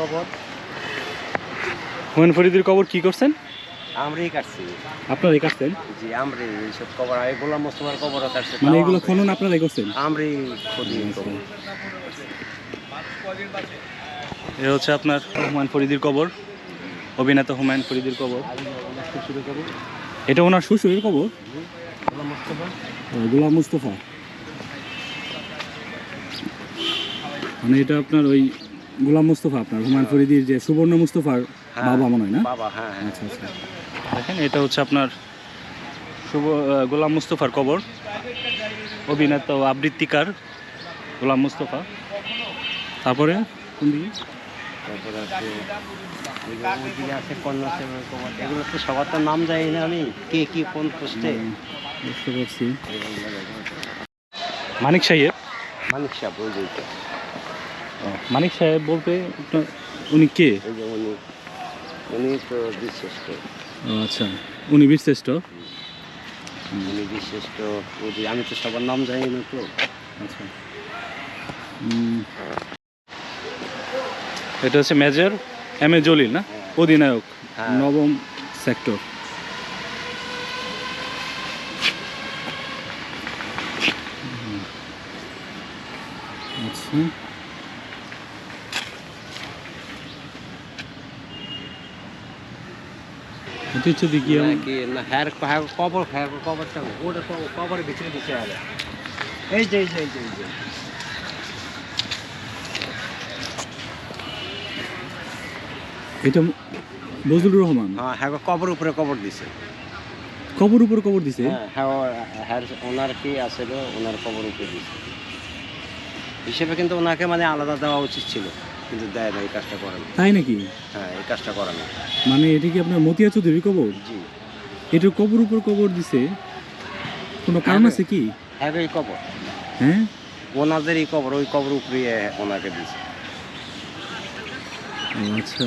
খবর? হুমায়ুন ফরিদের কবর কি করছেন? আমরাই কাটছি। আপনারাই কাটছেন? জি আমরাই এইসব এগুলো মোস্তফার কাটছে। মানে এগুলো খনন আপনারাই করছেন? আমরাই এ হচ্ছে আপনার হুমায়ুন ফরিদির কবর অভিনেতা হুমায়ুন ফরিদির কবর এটা ওনার শ্বশুরের কবর গোলাম মুস্তফা। মানে এটা আপনার ওই গোলাম মুস্তফা আপনার হুমায়ুন ফরিদির যে সুবর্ণ মুস্তফার হ্যাঁ। বাবা মনে হয় না? বাবা হ্যাঁ হ্যাঁ। আচ্ছা আচ্ছা। দেখেন এটা হচ্ছে আপনার শুভ গোলাম মুস্তফার কবর। অভিনেতা ও আবৃত্তিকার গোলাম মুস্তফা। তারপরে? কোন দিকে তারপরে আছে এগুলো তো সবার তো নাম জানি না আমি কে কি কোন পোস্টে। হুম, বুঝতে পারছি। মানিক সাহেব। মানিক সাহেব ওই। মানিক সাহেব বলতে উনি কে? উনি তো আচ্ছা উনি বীরশ্রেষ্ঠ উনি ওই আমি তো সবার নাম জানি না তো। আচ্ছা। এটা হচ্ছে মেজর এম এ জলিল না? অধিনায়ক হ্যাঁ। নবম সেক্টর আচ্ছা। দেখি না কি না হ্যার হ্যার কবর হ্যার কবরটা ওটা কবরের ভিতরে দিতে হবে এই যে এই যে এই যে এই যে। এটা বজলুর রহমান? হ্যাঁ হ্যাঁ কবর উপরে কবর দিছে। কবর উপর কবর দিছে? হ্যাঁ হ্যাঁ ওনার কি আছে ওনার কবর উপরে দিছে। হিসেবে কিন্তু ওনাকে মানে আলাদা দেওয়া উচিত ছিল কিন্তু দেয় না এই কাজটা করে না তাই নাকি? হ্যাঁ এই কাজটা করে না মানে এটা কি আপনার মতিয়া চৌধুরী কবর? জি। এটার কবর উপর কবর দিছে। কোনো কারণ আছে কি? হ্যাঁ এই কবর। হ্যাঁ? ওনাদের এই কবর ওই কবর উপরে ওনাকে দিছে। আচ্ছা।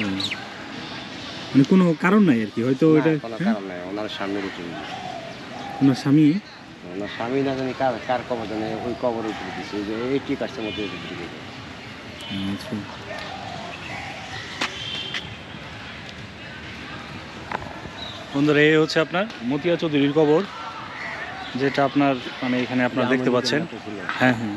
মানে কোনো কারণ নাই আর কি? হয়তো এটা কোনো হ্যাঁ? কারণ নাই। ওনার স্বামীর উপরে ওনার স্বামী? ওনার স্বামী না জানি কার কার কবর জানে ওই কবর উপরে দিছে। যে এইটি কাজটার মধ্যে আচ্ছা। বন্ধুরা এই হচ্ছে আপনার মতিয়া চৌধুরীর কবর যেটা আপনার মানে এখানে আপনারা দেখতে পাচ্ছেন। হ্যাঁ হ্যাঁ।